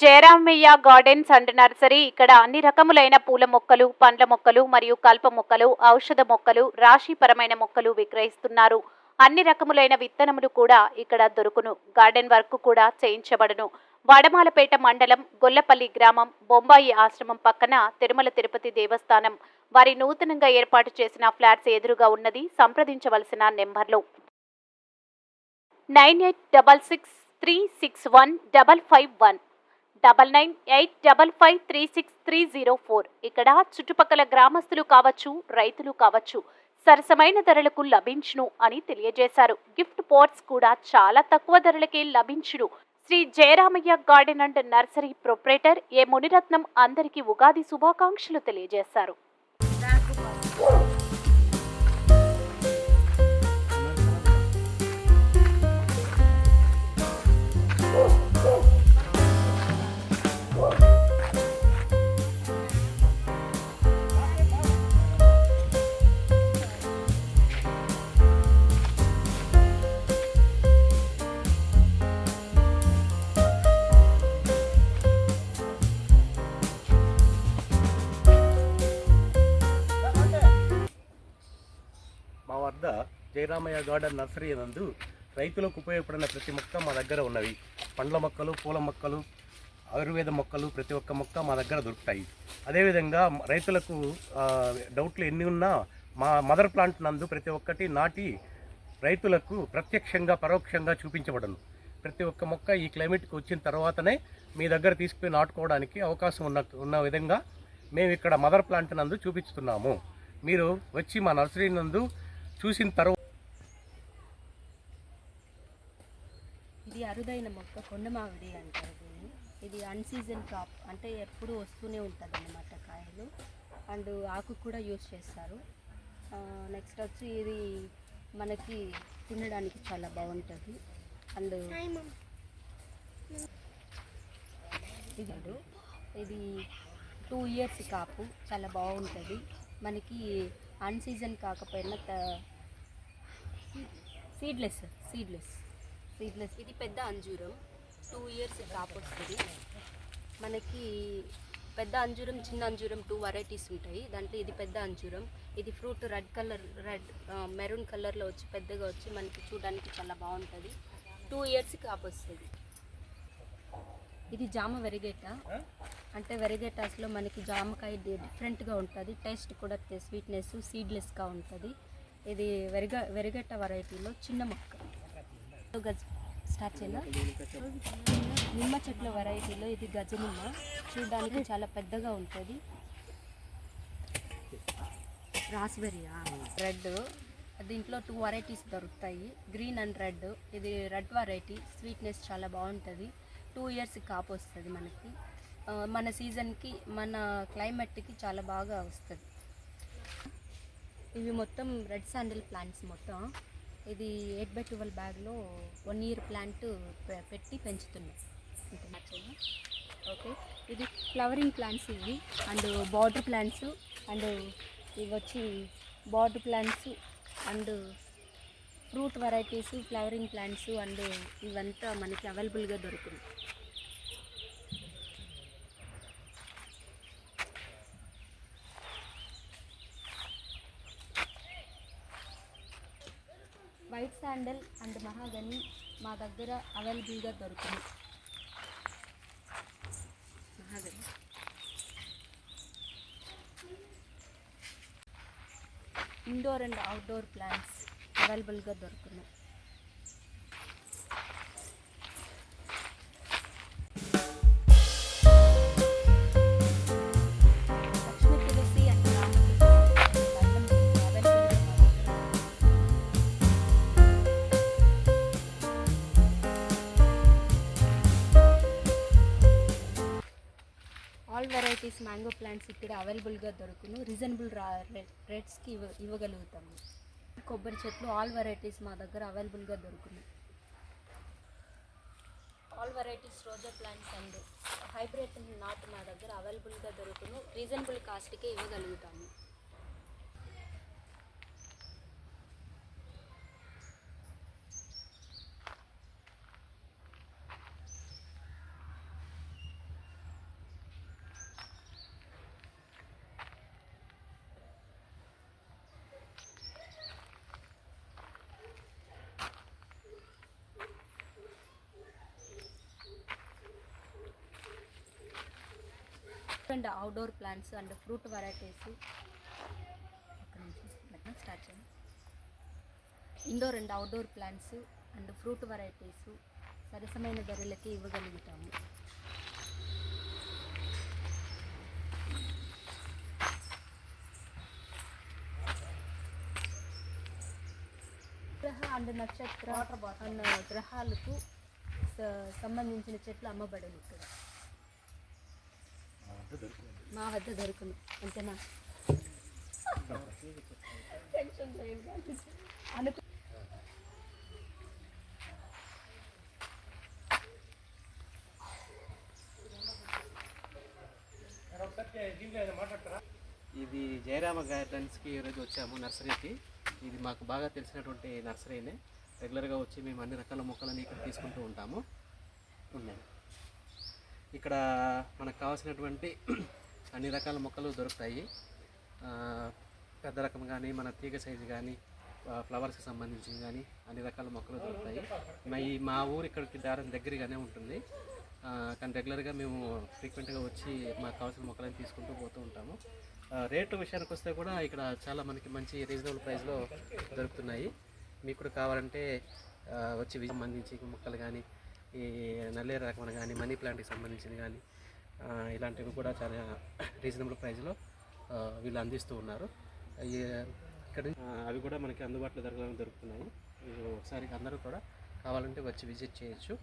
Jayaramaiah gardens and nursery ఇక్కడ అన్ని రకములైన పూల మొక్కలు పండ్ల మొక్కలు మరియు కల్ప మొక్కలు ఔషధ మొక్కలు రాశిపరమైన మొక్కలు విక్రయిస్తున్నారు. అన్ని రకములైన విత్తనములు కూడా ఇక్కడ దొరుకును. గార్డెన్ వర్క్ కూడా చేయించబడును. వడమాలపేట మండలం గొల్లపల్లి గ్రామం బొంబాయి ఆశ్రమం పక్కన తిరుమల తిరుపతి దేవస్థానం. వారి నూతనంగా ఏర్పాటు చేసిన ఫ్లాట్స్ ఎదురుగా ఉన్నది సంప్రదించవలసిన నెంబర్లు. Nine eight double six three six one double five one. Double nine eight double five three six three zero four. ఇక్కడ చుట్టుపక్కల గ్రామస్తులు కావచ్చు రైతులు కావచ్చు సరసమైన ధరలకు లభించును అని తెలియజేశారు. గిఫ్ట్ పాట్స్ కూడా చాలా తక్కువ ధరలకే లభించును. Shri Jayaramaiah garden and nursery proprietor A Munirathnam అందరికీ ఉగాది శుభాకాంక్షలు తెలియజేశారు. మా వద్ద జయరామయ్య గార్డెన్ నర్సరీ నందు రైతులకు ఉపయోగపడిన ప్రతి మొక్క మా దగ్గర ఉన్నవి. పండ్ల మొక్కలు పూల మొక్కలు ఆయుర్వేద మొక్కలు ప్రతి ఒక్క మొక్క మా దగ్గర దొరుకుతాయి. అదేవిధంగా రైతులకు డౌట్లు ఎన్ని ఉన్నా మా మదర్ ప్లాంట్ నందు ప్రతి ఒక్కటి నాటి రైతులకు ప్రత్యక్షంగా పరోక్షంగా చూపించబడను. ప్రతి ఒక్క మొక్క ఈ క్లైమేట్కి వచ్చిన తర్వాతనే మీ దగ్గర తీసుకుని నాటుకోవడానికి అవకాశం ఉన్న ఉన్న విధంగా మేము ఇక్కడ మదర్ ప్లాంట్ నందు చూపిస్తున్నాము. మీరు వచ్చి మా నర్సరీ నందు చూసిన తర్వాత ఇది అరుదైన మొక్క కొండ మామిడి అంటారు దీన్ని. ఇది అన్సీజన్ క్రాప్ అంటే ఎప్పుడు వస్తూనే ఉంటుంది అన్నమాట కాయలు. అండ్ ఆకు కూడా యూజ్ చేస్తారు. నెక్స్ట్ వచ్చి ఇది మనకి తినడానికి చాలా బాగుంటుంది. అండ్ ఇది ఇది టూ ఇయర్స్ కాపు చాలా బాగుంటుంది. మనకి అన్సీజన్ కాకపోయినా సీడ్లెస్ సీడ్లెస్. సీడ్లెస్. ఇది పెద్ద అంజూరం. టూ ఇయర్స్ కాపు వస్తుంది. మనకి పెద్ద అంజూరం చిన్న అంజూరం టూ వెరైటీస్ ఉంటాయి. దాంట్లో ఇది పెద్ద అంజూరం. ఇది fruit red colour red maroon కలర్లో వచ్చి పెద్దగా వచ్చి మనకి చూడడానికి చాలా బాగుంటుంది. టూ ఇయర్స్ కాపు వస్తుంది. ఇది జామ వెరిగేట. అంటే వెరిగేటాస్లో మనకి జామకాయ డిఫరెంట్గా ఉంటుంది. టేస్ట్ కూడా స్వీట్నెస్ సీడ్లెస్గా ఉంటుంది. ఇది వెరిగ వెరిగేట వెరైటీలో చిన్న మొక్క. గజ స్టార్ట్ చేయాలా? నిమ్మ చెట్ల వెరైటీలో ఇది గజనిమ్మ చూడడానికి చాలా పెద్దగా ఉంటుంది. రాస్బెర్రీయా? రెడ్ దీంట్లో టూ వెరైటీస్ దొరుకుతాయి. గ్రీన్ అండ్ రెడ్ ఇది రెడ్ వెరైటీ స్వీట్నెస్ చాలా బాగుంటుంది. టూ ఇయర్స్ కాపు వస్తుంది మనకి. మన సీజన్కి మన క్లైమేట్కి చాలా బాగా వస్తుంది. ఇవి మొత్తం రెడ్ శాండిల్ ప్లాంట్స్ మొత్తం. ఇది ఎయిట్ బై ట్వెల్వ్ బ్యాగ్లో వన్ ఇయర్ ప్లాంట్ పె- పెట్టి పెంచుతున్నాం. ఓకే. ఇది ఫ్లవరింగ్ ప్లాంట్స్ ఇవి. అండ్ బార్డర్ ప్లాంట్స్ అండ్ ఇవి వచ్చి border plants and fruit varieties flowering plants and ఇవంతా మనకి అవైలబుల్గా దొరుకుతుంది వైట్ శాండల్ అండ్ మహాగని మా దగ్గర అవైలబుల్గా దొరుకుతుంది. Mahogany. Indoor and outdoor plants అవైలబుల్గా దొరుకుతున్నాయి. ఆల్ వెరైటీస్ మ్యాంగో ప్లాంట్స్ ఇక్కడ అవైలబుల్గా దొరుకును. రీజనబుల్ రేట్స్కి ఇవ్వ ఇవ్వగలుగుతాము కొబ్బరి చెట్లు ఆల్ వెరైటీస్ మా దగ్గర అవైలబుల్గా దొరుకును. ఆల్ వెరైటీస్ రోజా ప్లాంట్స్ అండ్ హైబ్రిడ్ నాట్ మా దగ్గర అవైలబుల్గా దొరుకును. రీజనబుల్ కాస్ట్కే ఇవ్వగలుగుతాము. And outdoor plants and fruit varieties start చేయండి indoor and outdoor plants and fruit varieties సరసమైన ధరలకి ఇవ్వగలుగుతాము. గ్రహ అండ్ నక్షత్ర అన్న గ్రహాలకు సంబంధించిన చెట్లు అమ్మబడను ఇక్కడ. మా వద్ద దొరుకును అంతేనా? అనుకు ఇది జయరామ గార్డెన్స్కి ఈరోజు వచ్చాము నర్సరీకి. ఇది మాకు బాగా తెలిసినటువంటి నర్సరీనే. రెగ్యులర్గా వచ్చి మేము అన్ని రకాల మొక్కలని ఇక్కడ తీసుకుంటూ ఉంటాము. ఉన్నాయి. ఇక్కడ మనకు కావాల్సినటువంటి అన్ని రకాల మొక్కలు దొరుకుతాయి. పెద్ద రకం కానీ మన తీగ సైజు కానీ ఫ్లవర్స్కి సంబంధించి కానీ అన్ని రకాల మొక్కలు దొరుకుతాయి. మా ఈ మా ఊరు ఇక్కడికి దారం దగ్గరగానే ఉంటుంది. కానీ రెగ్యులర్గా మేము ఫ్రీక్వెంట్గా వచ్చి మాకు కావాల్సిన మొక్కలను తీసుకుంటూ పోతూ ఉంటాము. రేటు విషయానికి వస్తే కూడా ఇక్కడ చాలా మనకి మంచి రీజనబుల్ ప్రైస్లో దొరుకుతున్నాయి. మీకు కూడా కావాలంటే వచ్చి సంబంధించి మొక్కలు కానీ ఈ నల్లేరు రకమైన కానీ మనీ ప్లాంట్కి సంబంధించిన కానీ ఇలాంటివి కూడా చాలా రీజనబుల్ ప్రైస్లో వీళ్ళు అందిస్తూ ఉన్నారు. ఇక్కడ అవి కూడా మనకి అందుబాటులో దొరకడం దొరుకుతున్నాయి. మీరు ఒకసారి అందరూ కూడా కావాలంటే వచ్చి విజిట్ చేయొచ్చు.